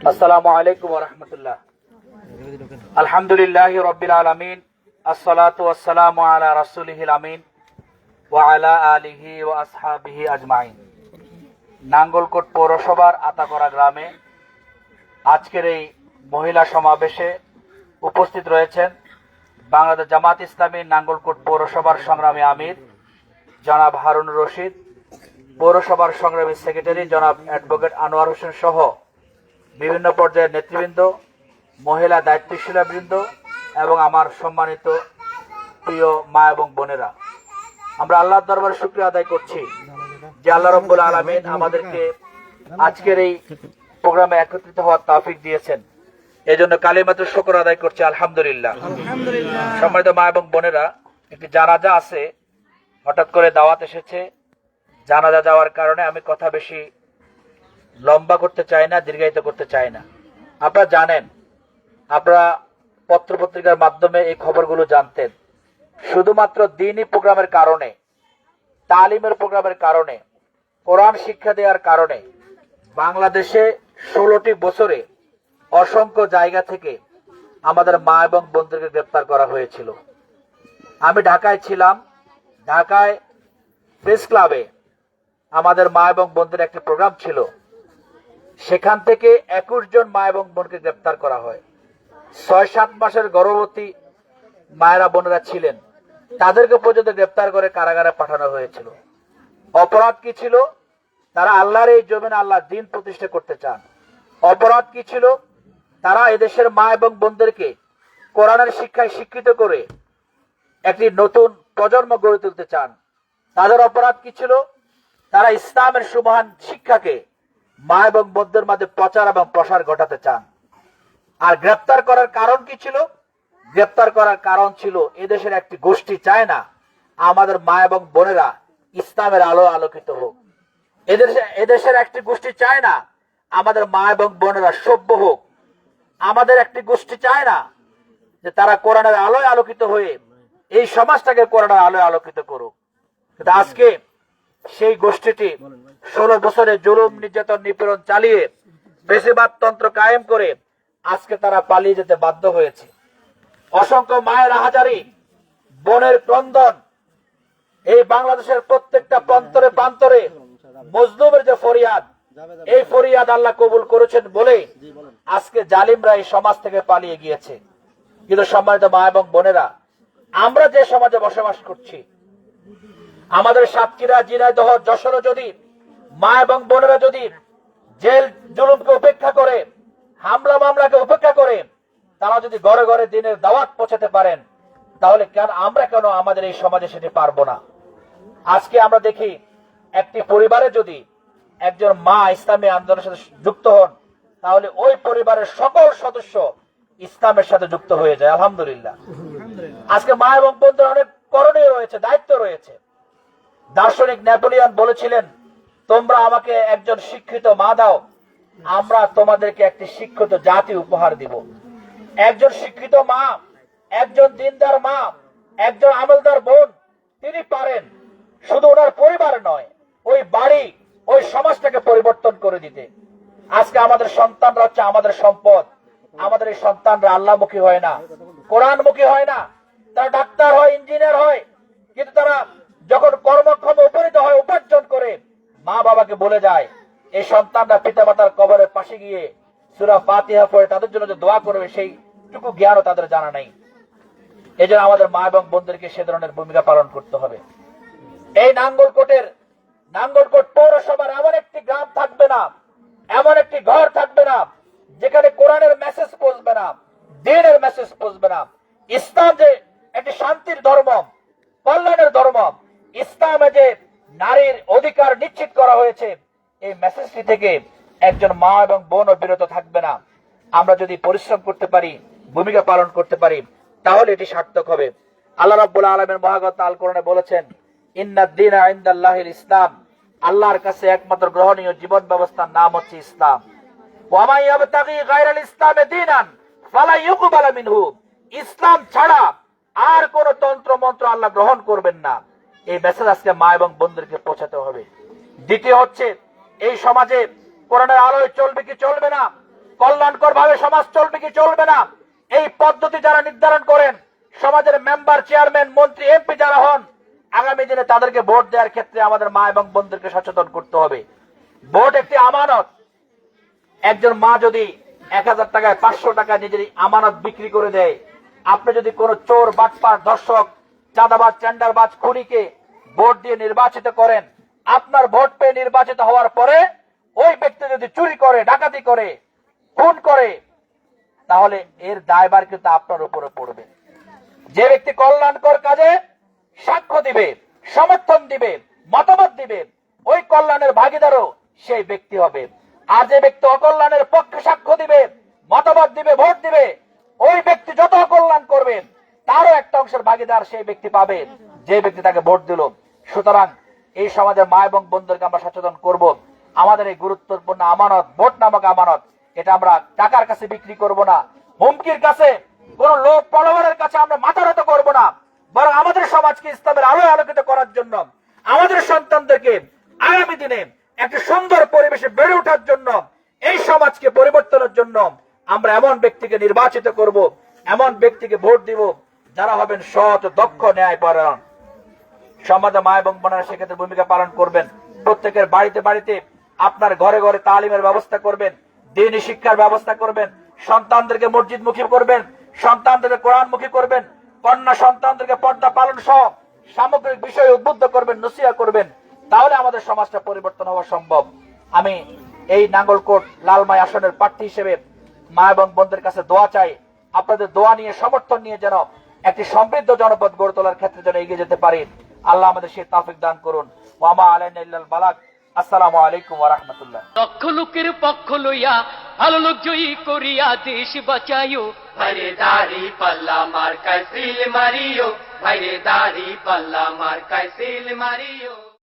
আসসালামু আলাইকুম রহমতুল্লাহ আলহামদুলিল্লাহ রবিল আলমিন আসসালাতু আসসালামু আলা রাসুলিহিল আমিন ওয়া আলা আলিহি ওয়া আসহাবিহি আজমাইন নাঙ্গলকোট পৌরসভার আতাকরা গ্রামে আজকের এই মহিলা সমাবেশে উপস্থিত রয়েছেন বাংলাদেশ জামাত ইসলামী নাঙ্গলকোট পৌরসভার সংগ্রামী আমির জনাব হারুন রশিদ, পৌরসভার সংগ্রামী সেক্রেটারি জনাব অ্যাডভোকেট আনোয়ার হোসেন সহ বিভিন্ন পর্যায়ের নেতৃবৃন্দ মহিলা দায়িত্বশীলা বৃন্দ এবং আমার সম্মানিত প্রিয় মা এবং বোনেরা। আমরা আল্লাহর দরবারে শুক্রিয়া আদায় করছি যে আল্লাহ রব্বুল আলমিন আমাদেরকে আজকের এই প্রোগ্রামে একত্রিত হওয়ার তাফিক দিয়েছেন। এই জন্য কালিমাত্র শুকর আদায় করছি আলহামদুলিল্লাহ। সম্মানিত মা এবং বোনেরা একটি জানাজা আছে হঠাৎ করে দাওয়াত এসেছে। জানাজা যাওয়ার কারণে আমি কথা বেশি লম্বা করতে চায় না, দীর্ঘায়িত করতে চায় না। আপনারা জানেন, আপনারা পত্রপত্রিকার মাধ্যমে এই খবরগুলো জানতেন। শুধুমাত্র দিনই প্রোগ্রামের কারণে, তালিমের প্রোগ্রামের কারণে, কোরআন শিক্ষা দেওয়ার কারণে, বাংলাদেশে ষোলোটি বছরে অসংখ্য জায়গা থেকে আমাদের মা এবং বোনদেরকে গ্রেপ্তার করা হয়েছিল। আমি ঢাকায় ছিলাম। ঢাকায় প্রেস ক্লাবে আমাদের মা এবং বোনদের একটি প্রোগ্রাম ছিল। সেখান থেকে একুশ জন মা এবং বোনকে গ্রেপ্তার করা হয়। ছয়, সাত মাসের গর্ভবতী মায়েরা বোনেরা ছিলেন। তাদেরকে পর্যন্ত গ্রেপ্তার করে কারাগারে পাঠানো হয়েছিল। অপরাধ কি ছিল? তারা আল্লাহর এই জমিনে আল্লাহ দিন প্রতিষ্ঠা করতে চান। অপরাধ কি ছিল? তারা এদেশের মা এবং বোনদেরকে কোরআনের শিক্ষায় শিক্ষিত করে একটি নতুন প্রজন্ম গড়ে তুলতে চান। তাদের অপরাধ কি ছিল? তারা ইসলামের সুমহান শিক্ষাকে মা এবং বোনদের মাঝে প্রচার এবং প্রসার ঘটাতে চান। আর গ্রেপ্তার করার কারণ কি ছিল? গ্রেপ্তার করার কারণ ছিল, এদেশের একটি গোষ্ঠী চায় না, আমাদের মা এবং বোনেরা ইসলামের আলো আলোকিত হোক। এদেশে এদেশের একটি গোষ্ঠী চায় না, আমাদের মা এবং বোনেরা সভ্য হোক। আমাদের একটি গোষ্ঠী চায় না যে তারা কোরআনের আলোয় আলোকিত হয়ে এই সমাজটাকে কোরআনের আলোয় আলোকিত করুক। আজকে সেই গোষ্ঠীটি ষোলো বছরে জুলুম, নির্যাতন, নিপীড়ন চালিয়ে বেশিরভাগ তন্ত্র কায়েম করে আজকে তারা পালিয়ে যেতে বাধ্য হয়েছে। অসংখ্য মায়ের হাজারি বনের ক্রন্দন, এই বাংলাদেশের প্রত্যেকটা প্রান্তরে প্রান্তরে মজলুমের যে ফরিয়াদ, এই ফরিয়াদ আল্লাহ কবুল করেছেন বলে আজকে জালিমরা এই সমাজ থেকে পালিয়ে গিয়েছে। কিন্তু সম্মানিত মা এবং বোনেরা, আমরা যে সমাজে বসবাস করছি আমাদের সাতক্ষীরা জিনাইদহ যশোর যদি, মা এবং বোনেরা যদি জেল জুলুমকে উপেক্ষা করে, হামলা মামলাকে উপেক্ষা করে, তারা যদি ঘরে ঘরে দিনের দাওয়াত পৌঁছাতে পারেন, তাহলে কেন আমরা কেন আমাদের এই সমাজে সেটি পারব না? আজকে আমরা দেখি একটি পরিবারে যদি একজন মা ইসলামী আন্দোলনের সাথে যুক্ত হন, তাহলে ওই পরিবারের সকল সদস্য ইসলামের সাথে যুক্ত হয়ে যায়, আলহামদুলিল্লাহ। আজকে মা এবং বোনদের অনেক করণীয় রয়েছে, দায়িত্ব রয়েছে। দার্শনিক নেপোলিয়ন বলেছিলেন, তোমরা আমাকে একজন শিক্ষিত মা দাও, আমরা তোমাদেরকে একটি শিক্ষিত জাতি উপহার দিব। একজন শিক্ষিত মা, একজন দিনদার মা, একজন আমলদার বোন, তিনি পারেন শুধু ওনার পরিবার নয়, ওই বাড়ি, ওই সমাজটাকে পরিবর্তন করে দিতে। আজকে আমাদের সন্তানরা হচ্ছে আমাদের সম্পদ। আমাদের এই সন্তানরা আল্লাহমুখী হয় না, কোরআনমুখী হয় না। তারা ডাক্তার হয়, ইঞ্জিনিয়ার হয়, কিন্তু তারা যখন কর্মক্ষম উপনীত হয়, উপার্জন করে, মা বাবাকে বলে যায়, এই সন্তানরা পিতা মাতার কবরের পাশে গিয়ে সুরা ফাতিহা পড়ে, তাদের জন্য যে দোয়া করবে, সেইটুকু জ্ঞানও তাদের জানা নেই। জন্য আমাদের মা এবং বোনদেরকে সে ধরনের ভূমিকা পালন করতে হবে। এই নাঙ্গলকোটের, নাঙ্গলকোট পৌরসভার এমন একটি গ্রাম থাকবে না, এমন একটি ঘর থাকবে না, যেখানে কোরআনের মেসেজ পৌঁছবে না, দিনের মেসেজ পৌঁছবে না। ইসলাম যে একটি শান্তির ধর্ম, কল্যাণের ধর্ম ইসলামে যে নারীর অধিকার নিশ্চিত করা হয়েছে। এই মেসেজটি থেকে একজন মা এবং বোনও বিরত থাকবে না। আমরা যদি পরিশ্রম করতে পারি, ভূমিকা পালন করতে পারি, তাহলে এটি সার্থক হবে। আল্লাহ আলমের মহাগত আল বলেছেন ইন্নাদ্দিন ইসলাম। আল্লাহর কাছে একমাত্র গ্রহণীয় জীবন ব্যবস্থার নাম হচ্ছে ইসলাম। ওয়ামাই ইয়াবতাগি গায়রাল ইসলামে দীনান, ফালা ইউকবাল মিনহু। ইসলাম ছাড়া আর কোন তন্ত্র মন্ত্র আল্লাহ গ্রহণ করবেন না। এই মেসেজ আজকে মা এবং বোনদেরকে পৌঁছাতে হবে। দ্বিতীয় হচ্ছে, এই সমাজে কোরআনের আলোয় চলবে কি চলবে না? কল্যাণকর ভাবে সমাজ চলবে কি চলবে না? এই পদ্ধতি যারা নির্ধারণ করেন, সমাজের মেম্বার চেয়ারম্যান মন্ত্রী এমপি যারা হন, আগামী দিনে তাদেরকে ভোট দেওয়ার ক্ষেত্রে আমাদের মা এবং বোনদেরকে সচেতন করতে হবে। ভোট একটি আমানত। একজন মা যদি এক হাজার টাকায় পাঁচশো টাকা নিজের আমানত বিক্রি করে দেয়, আপনি যদি কোনো চোর, বাটপার, দর্শক চাঁদাবাজ, টেন্ডারবাজ খুনিকে ভোট দিয়ে নির্বাচিত করেন। আপনার ভোট পেয়ে নির্বাচিত হওয়ার পরে ওই ব্যক্তি যদি চুরি করে, ডাকাতি করে, খুন করে, তাহলে এর দায়ভার কিন্তু আপনার উপরে পড়বে। যে ব্যক্তি কল্যাণকর কাজে সাক্ষ্য দিবে, সমর্থন দিবে, মতামত দিবে, ওই কল্যাণের ভাগিদারও সেই ব্যক্তি হবে। আর যে ব্যক্তি অকল্যাণের পক্ষে সাক্ষ্য দিবে, মতামত দিবে, ভোট দিবে, ওই ব্যক্তি যত অকল্যাণ করবে তারও একটা অংশের ভাগিদার সেই ব্যক্তি পাবে, যে ব্যক্তি তাকে ভোট দিল। সুতরাং এই সমাজের মা এবং বন্ধুদেরকে আমরা সচেতন করব। আমাদের এই গুরুত্বপূর্ণ আমানত, ভোট নামক আমানত, এটা আমরা টাকার কাছে বিক্রি করব না। হুমকির কাছে কোন লোক প্রলোভনের কাছে আমরা মাথা নত করব না। বরং আমাদের সমাজকে ইসলামের আলোয় আলোকিত করার জন্য, আমাদের সন্তানদেরকে আগামী দিনে একটা সুন্দর পরিবেশে বেড়ে ওঠার জন্য, এই সমাজকে পরিবর্তনের জন্য আমরা এমন ব্যক্তিকে নির্বাচিত করব, এমন ব্যক্তিকে ভোট দিব যারা হবেন সৎ, দক্ষ ন্যায় পরায়ণ সমাজে মা এবং বোনেরা সেক্ষেত্রে ভূমিকা পালন করবেন। প্রত্যেকের বাড়িতে বাড়িতে আপনার ঘরে ঘরে তালিমের ব্যবস্থা করবেন, দিনী শিক্ষার ব্যবস্থা করবেন, সন্তানদেরকে মসজিদ মুখী করবেন, সন্তানদেরকে কোরআন মুখী করবেন, কন্যা সন্তানদেরকে পর্দা পালন সহ সামগ্রিক বিষয়ে উদ্বুদ্ধ করবেন নসিয়া করবেন, তাহলে আমাদের সমাজটা পরিবর্তন হওয়া সম্ভব। আমি এই নাঙ্গলকোট লালমাই আসনের প্রার্থী হিসেবে মা এবং বোনদের কাছে দোয়া চাই। আপনাদের দোয়া নিয়ে সমর্থন নিয়ে যেন একটি সমৃদ্ধ জনপদ গড়ে তোলার ক্ষেত্রে যেন এগিয়ে যেতে পারি। আল্লাহ আমাদের সেই তাফিক দান করুন। ওয়ামা আলাইন বালাক আসসালামু আলাইকুম ওয়া রাহমাতুল্লাহ। লক্ষ লোকের পক্ষ লইয়া ভালো লোক জয়ী করিয়া দেশ বাঁচাইও। ভাইরে দাড়ি পাল্লা মার কাইসিল মারিও। ভাইরে দাড়ি পাল্লা মার কাইসিল মারিও।